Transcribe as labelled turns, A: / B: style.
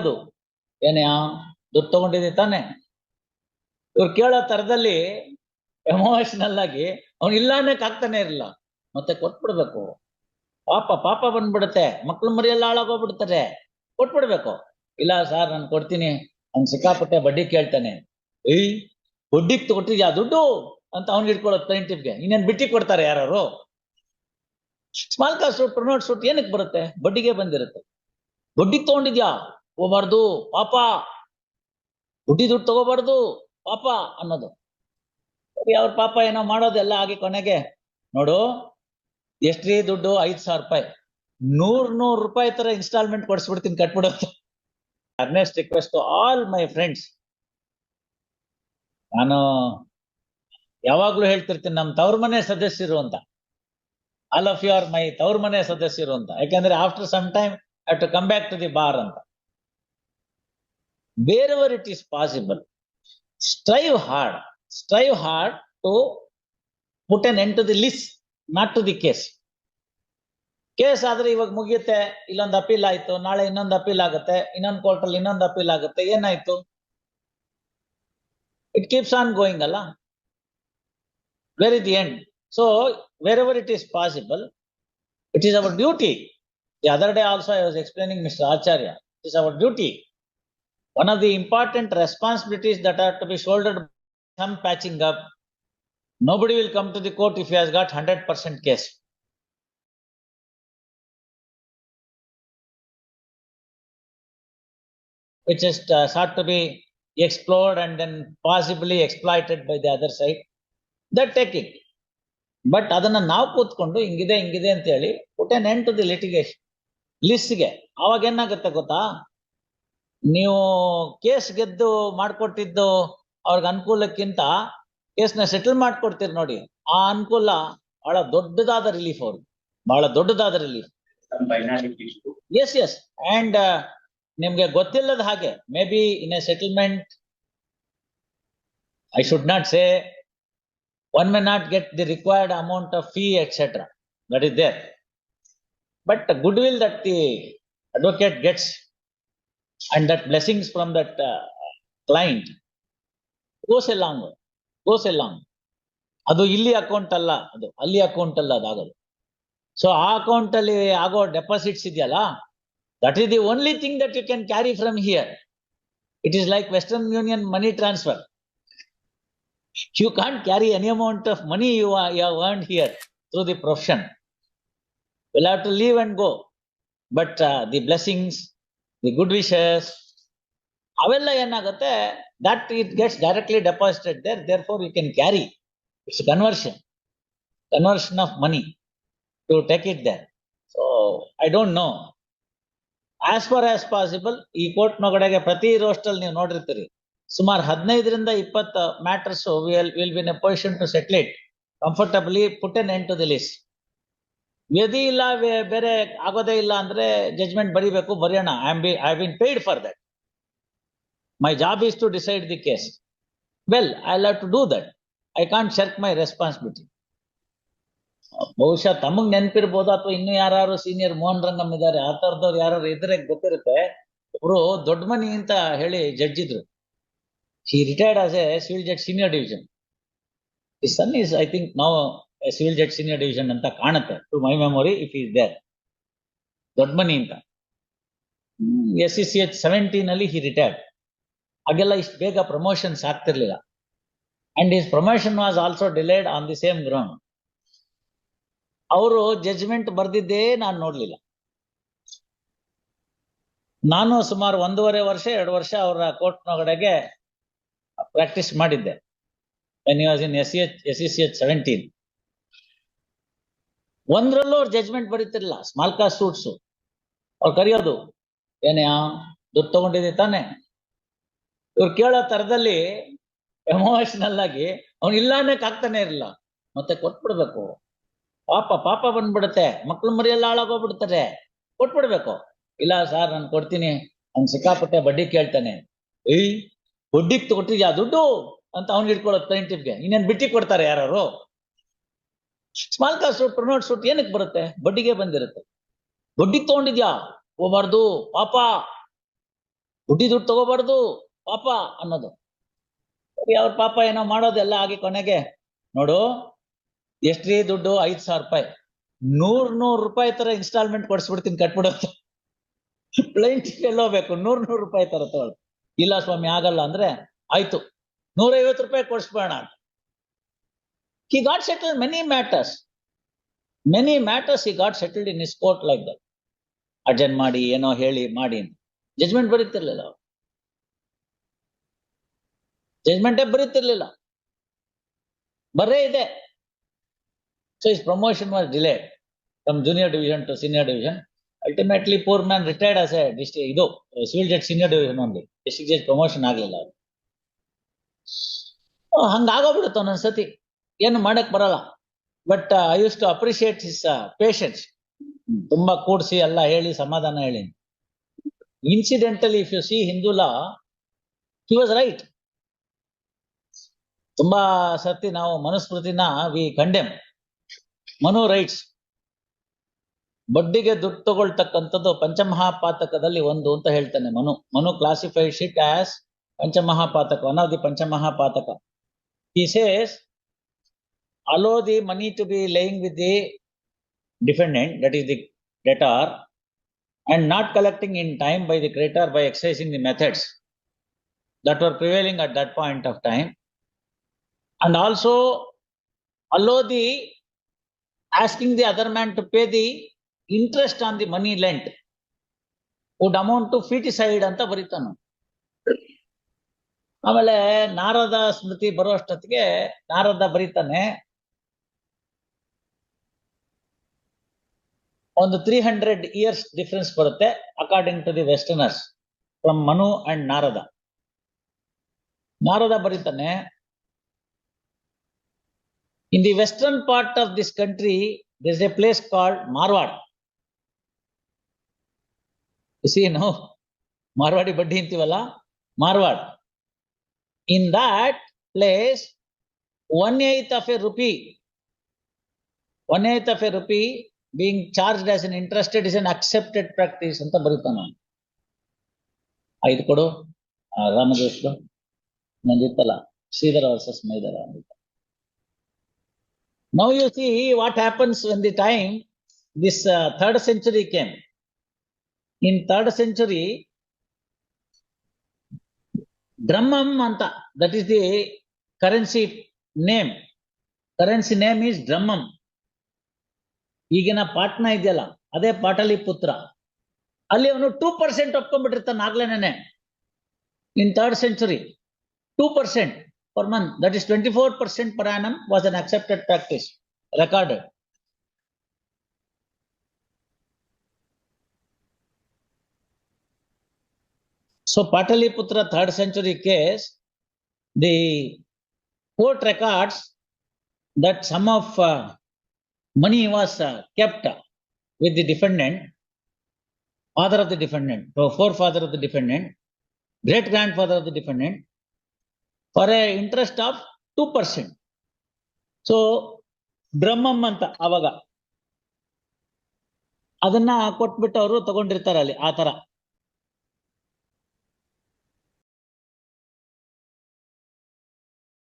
A: ಅದು. ಏನೇ ದುಡ್ಡು ತಗೊಂಡಿದ್ದೆ ತಾನೆ. ಇವ್ರು ಕೇಳೋ ತರದಲ್ಲಿ ಎಮೋಷನಲ್ ಆಗಿ ಅವನು ಇಲ್ಲ ಅನ್ನಕ್ ಆಗ್ತಾನೆ ಇರಲಿಲ್ಲ. ಮತ್ತೆ ಕೊಟ್ಬಿಡ್ಬೇಕು. ಪಾಪ ಪಾಪ ಬಂದ್ಬಿಡುತ್ತೆ. ಮಕ್ಳು ಮರಿಯೆಲ್ಲ ಹಾಳಾಗೋಗ್ಬಿಡ್ತಾರೆ. ಕೊಟ್ಬಿಡ್ಬೇಕು. ಇಲ್ಲ ಸರ್, ನಾನು ಕೊಡ್ತೀನಿ. ಅವ್ನ್ ಸಿಕ್ಕಾಪಟ್ಟೆ ಬಡ್ಡಿ ಕೇಳ್ತಾನೆ. ಏಯ್, ಬಡ್ಡಿಗ್ ತಗೊಟ್ಟಿದ್ಯಾ ದುಡ್ಡು? ಅಂತ ಅವ್ನಿಗೆ ಇಟ್ಕೊಳ್ಳೋದು ಪ್ಲೇಂಟಿವ್ಗೆ ಇನ್ನೇನ್ ಬಿಟ್ಟಿ ಕೊಡ್ತಾರೆ ಯಾರು small cost suit suit suit ಏನಕ್ಕೆ ಬರುತ್ತೆ? ಬಡ್ಡಿಗೆ ಬಂದಿರುತ್ತೆ. ಬಡ್ಡಿಗೆ ತಗೊಂಡಿದ್ಯಾ? ಹೋಗ್ಬಾರ್ದು ಪಾಪ. ದುಡ್ಡಿ ದುಡ್ಡು ತಗೋಬಾರ್ದು, ಪಾಪ ಅನ್ನೋದು. ಅವ್ರ ಪಾಪ ಏನೋ ಮಾಡೋದೆಲ್ಲ ಆಗಿ ಕೊನೆಗೆ, ನೋಡು, ಎಷ್ಟ್ರಿ ದುಡ್ಡು? ಐದ್ ಸಾವಿರ ರೂಪಾಯಿ. ನೂರ್ ನೂರ್ ರೂಪಾಯಿ ತರ ಇನ್ಸ್ಟಾಲ್ಮೆಂಟ್ ಕೊಡಿಸ್ಬಿಡ್ತೀನಿ, ಕಟ್ಬಿಡೋದು. Earnest request all my friends ನಾನು ಯಾವಾಗ್ಲೂ ಹೇಳ್ತಿರ್ತೀನಿ, ನಮ್ ತವ್ರ ಮನೆ ಸದಸ್ಯರು ಅಂತ. All of you are my ತವ್ರ ಮನೆ ಸದಸ್ಯರು ಅಂತ. ಯಾಕಂದ್ರೆ after some time to come back to the bar ಅಂತ. Wherever it is possible strive hard strive hard to put an end to the list not to the case case ಆದ್ರೆ ಇವಾಗ ಮುಗಿಯುತ್ತೆ, ಇಲ್ಲೊಂದು ಅಪೀಲ್ ಆಯ್ತು, ನಾಳೆ ಇನ್ನೊಂದು ಅಪೀಲ್ ಆಗುತ್ತೆ, ಇನ್ನೊಂದು ಕೋರ್ಟ್ ಅಲ್ಲಿ ಇನ್ನೊಂದು ಅಪೀಲ್ ಆಗುತ್ತೆ, ಏನಾಯ್ತು? ಇಟ್ ಕೀಪ್ಸ್ ಆನ್ ಗೋಯಿಂಗ್ ಅಲ್ಲ? Where is the end so wherever it is possible it is our duty the other day also I was explaining mister Acharya it is our duty one of the important responsibilities that are to be shouldered some patching up nobody will come to the court if he has got 100% case which is uh, sought to be explored and then possibly exploited by the other side that taking but ಅದನ್ನ ನಾವು ಕೂತ್ಕೊಂಡು ಹಿಂಗಿದೆ ಹಿಂಗಿದೆ ಅಂತ ಹೇಳಿ put an end to the litigation ಲಿಸ್ಟ್ಗೆ ಅವಾಗ ಏನಾಗುತ್ತೆ ಗೊತ್ತಾ ನೀವು ಕೇಸ್ ಗೆದ್ದು ಮಾಡ್ಕೊಟ್ಟಿದ್ದು ಅವ್ರಿಗೆ ಅನುಕೂಲಕ್ಕಿಂತ ಕೇಸ್ನ ಸೆಟಲ್ ಮಾಡ್ಕೊಡ್ತೀರಿ ನೋಡಿ. ಆ ಅನುಕೂಲ ಬಹಳ ದೊಡ್ಡದಾದ ರಿಲೀಫ್ ಅವ್ರಿಗೆ. ಬಹಳ ದೊಡ್ಡದಾದ ರಿಲೀಫ್. ಎಸ್ ಎಸ್ ಅಂಡ್ ನಿಮ್ಗೆ ಗೊತ್ತಿಲ್ಲದ ಹಾಗೆ may be in a settlement I should not say one may not get the required amount of fee etcetera that is there but goodwill that the advocate gets and that blessings from that client goes a long goes a long ಅದು ಇಲ್ಲಿ account ಅಲ್ಲ, ಅದು ಅಲ್ಲಿ account ಅಲ್ಲ ಅದಾಗೋದು so ಆ account ಅಲ್ಲಿ ಆಗೋ deposits ಇದೆಯಲ್ಲ that is the only thing that you can carry from here it is like Western Union money transfer you can't carry any amount of money you you have earn here through the profession will have to leave and go but the blessings the good wishes ಅವೆಲ್ಲ ಏನಾಗುತ್ತೆ? That it gets directly deposited there therefore you can carry it's conversion conversion of money to take it there so I don't know. As far as possible ಈ court ನೊಗಡೆಗೆ ಪ್ರತಿ ರೋಸ್ಟಲ್ಲಿ ನೀವು ನೋಡಿರ್ತೀರಿ. ಸುಮಾರು ಹದಿನೈದರಿಂದ ಇಪ್ಪತ್ತು matters will will be in a position to settle it comfortably put an end to the ವ್ಯಧಿ ಇಲ್ಲ ಬೇರೆ ಆಗೋದೇ ಇಲ್ಲ ಅಂದ್ರೆ ಜಜ್ಮೆಂಟ್ ಬರೀಬೇಕು, ಬರೆಯೋಣ. I am be I been paid for that my job is to decide the case well I love to do that I can't shirk my responsibility ಬಹುಶಃ ತಮಗ್ ನೆನಪಿರ್ಬೋದು ಅಥವಾ ಇನ್ನು ಯಾರು ಸೀನಿಯರ್ ಮೋಹನ್ ರಂಗಮ್ ಇದಾರೆ ಆ ಥರದವ್ರು ಯಾರು ಇದ್ರೆ ಗೊತ್ತಿರುತ್ತೆ. ಅವರು ದೊಡ್ಡ ಮನಿ ಅಂತ ಹೇಳಿ ಜಡ್ಜ್ ಇದ್ರು. He retired as a civil judge senior division son is I think ನಾವು ಸಿವಿಲ್ ಜಡ್ಜ್ ಸೀನಿಯರ್ ಡಿವಿಷನ್ ಅಂತ ಕಾಣುತ್ತೆ. To my memory if is there Doddamani ಅಂತ. S C C H seventeen ಅಲ್ಲಿ ಹಿ ರಿಟೈರ್ಡ್ ಹಾಗೆಲ್ಲ ಇಷ್ಟು ಬೇಗ promotions ಆಗ್ತಿರ್ಲಿಲ್ಲ. And his promotion was also delayed on the same ground ಅವರು ಜಜ್ಮೆಂಟ್ ಬರ್ದಿದ್ದೇ ನಾನು ನೋಡ್ಲಿಲ್ಲ. ನಾನು ಸುಮಾರು ಒಂದೂವರೆ ವರ್ಷ, ಎರಡು ವರ್ಷ ಅವರ ಕೋರ್ಟ್ ನೊಗಡೆಗೆ ಪ್ರಾಕ್ಟೀಸ್ ಮಾಡಿದ್ದೆ. S C H S C H seventeen ಒಂದ್ರಲ್ಲೂ ಅವ್ರು ಜಜ್ಮೆಂಟ್ ಬರೀತಿರ್ಲಿಲ್ಲ. ಸ್ಮಾಲ್ ಕಾಸ್ ಸೂಟ್ಸು ಅವ್ರು ಕರೆಯೋದು, ಏನೇ ದುಡ್ಡು ತಗೊಂಡಿದ್ದೆ ತಾನೆ? ಇವ್ರು ಕೇಳೋ ತರದಲ್ಲಿ ಎಮೋಷನಲ್ ಆಗಿ ಅವ್ನು ಇಲ್ಲ ಅನ್ನಕ್ ಆಗ್ತಾನೆ ಇರಲಿಲ್ಲ. ಮತ್ತೆ ಕೊಟ್ಬಿಡ್ಬೇಕು. ಪಾಪ ಪಾಪ ಬಂದ್ಬಿಡುತ್ತೆ. ಮಕ್ಳು ಮರಿಯೆಲ್ಲ ಹಾಳಾಗೋಗ್ಬಿಡ್ತಾರೆ. ಕೊಟ್ಬಿಡ್ಬೇಕು. ಇಲ್ಲ ಸರ್, ನಾನು ಕೊಡ್ತೀನಿ. ಅವ್ನ್ ಸಿಕ್ಕಾಪಟ್ಟೆ ಬಡ್ಡಿ ಕೇಳ್ತಾನೆ. ಏಯ್, ಬಡ್ಡಿಗೆ ಕೊಟ್ಟಿದ್ಯಾ ದುಡ್ಡು? ಅಂತ ಅವ್ನಿಗೆ ಇಟ್ಕೊಳ್ಳೋದು ಪ್ಲೇಂಟಿಫ್ಗೆ ಇನ್ನೇನ್ ಬಿಟ್ಟಿ ಕೊಡ್ತಾರೆ ಯಾರು small cost suit pronote suit ಏನಕ್ಕೆ ಬರುತ್ತೆ? ಬಡ್ಡಿಗೆ ಬಂದಿರುತ್ತೆ. ಬಡ್ಡಿ ತಗೊಂಡಿದ್ಯಾ? ಹೋಗ್ಬಾರ್ದು ಪಾಪ. ಬಡ್ಡಿ ದುಡ್ಡು ತಗೋಬಾರ್ದು, ಪಾಪ ಅನ್ನೋದು. ಅವ್ರ ಪಾಪ ಏನೋ ಮಾಡೋದೆಲ್ಲ ಆಗಿ ಕೊನೆಗೆ, ನೋಡು, ಎಷ್ಟ್ರಿ ದುಡ್ಡು? ಐದ್ ಸಾವಿರ ರೂಪಾಯಿ. ನೂರ್ ನೂರ್ ರೂಪಾಯಿ ತರ ಇನ್ಸ್ಟಾಲ್ಮೆಂಟ್ ಕೊಡ್ಸ್ಬಿಡ್ತೀನಿ ಪ್ಲೈನ್ ಪ್ಲೈಂಟ್ ಎಲ್ಲ ಹೋಗ್ಬೇಕು ನೂರ್ ನೂರ್ ರೂಪಾಯಿ ತರ ತಗೊಳ್ ಇಲ್ಲ ಸ್ವಾಮಿ, ಆಗಲ್ಲ ಅಂದ್ರೆ ಆಯ್ತು. ನೂರೈವತ್ತು ರೂಪಾಯಿ ಕೊಡ್ಸ್ಬೇಡ ಅಂತ. He got settled many matters. Many matters he got settled in his court like that. Urgent ಮಾಡಿ, ಏನೋ ಹೇಳಿ, ಮಾಡಿ ಜಜ್ಮೆಂಟ್ ಬರೀತಿರ್ಲಿಲ್ಲ ಜಜ್ಮೆಂಟೇ ಬರೀತಿರ್ಲಿಲ್ಲ. ಬರೇ ಇದೆ. So his promotion was delay from junior division to senior division ultimately poor man retired as a district ಇದು civil judge senior division ಒಂದು district judge promotion ಆಗಲಿಲ್ಲ ಅವ್ರು ಹಂಗಾಗೋಗ್ಬಿಡುತ್ತೆ ಒಂದೊಂದ್ಸತಿ. ಏನು ಮಾಡಕ್ ಬರಲ್ಲ. But I use to appreciate his patience ತುಂಬಾ ಕೂಡ್ಸಿ ಎಲ್ಲ ಹೇಳಿ, ಸಮಾಧಾನ ಹೇಳಿ. Incidentally if you see Hindu law he was right ತುಂಬಾ ಸರ್ತಿ ನಾವು ಮನುಸ್ಮೃತಿನ ವಿ ಕಂಡೆಮ್ ಮನು ರೈಟ್ಸ್ ಬಡ್ಡಿಗೆ ದುಡ್ಡು ತಗೊಳ್ತಕ್ಕಂಥದ್ದು ಪಂಚಮಹಾಪಾತಕದಲ್ಲಿ ಒಂದು ಅಂತ ಹೇಳ್ತಾನೆ ಮನು. ಮನು ಕ್ಲಾಸಿಫೈಡ್ ಶಿಟ್ ಆಸ್ ಪಂಚಮಹಾಪಾತಕ one of the ಪಂಚಮಹಾಪಾತಕ. He says allow the money to be laying with the defendant that is the debtor and not collecting in time by the creditor by exercising the methods that were prevailing at that point of time and also allow the asking the other man to pay the interest on the money lent would amount to feticide ಅಂತ ಬರೀತಾನು ಆಮೇಲೆ ನಾರದ ಸ್ಮೃತಿ ಬರುವಷ್ಟೊತ್ತಿಗೆ ನಾರದ ಬರೀತಾನೆ ಒಂದು three hundred years difference ಬರುತ್ತೆ according to the westerners from Manu and Narada Narada ಬರೀತಾನೆ in the western part of this country this a place called Marwar see ನಾವು ಮಾರ್ವಾಡಿ ಬಡ್ಡಿ ಅಂತೀವಲ್ಲ? ಮಾರ್ವಾಡ್ in that place, one eighth of a rupee, one eighth of a rupee being charged as an interested is an accepted practice ಅಂತ ಬರೀತಾನ ಐದು ಕೊಡು ಆ, ರಾಮದೇಶ್ದು ನಂದಿತ್ತಲ್ಲ Shridhara versus Maidara ಅಂತ Now you see what happens when the time this uh, third century came. In third century, Drummam anta, that is the currency name. Currency name is Drummam. ಈಗಿನ ಪಾಟ್ನ ಇದೆಯಲ್ಲ ಅದೇ Pataliputra. ಅಲ್ಲಿ ಅವನು ಟೂ ಪರ್ಸೆಂಟ್ ಒಪ್ಕೊಂಡ್ಬಿಟ್ಟಿರ್ತಾನೆ ಆಗ್ಲೇನೆ in third century two percent per month that is twenty four percent per annum was an accepted practice record so Pataliputra third century case, the court records that sum of uh, money was uh, kept with the defendant, father of the defendant, so forefather of the defendant, great grandfather of the defendant, for a interest of 2%. So ಬ್ರಹ್ಮಂ ಅಂತ Avaga. ಅದನ್ನ ಕೊಟ್ಬಿಟ್ಟು ಅವರು ತಗೊಂಡಿರ್ತಾರೆ ಅಲ್ಲಿ ಆ ತರ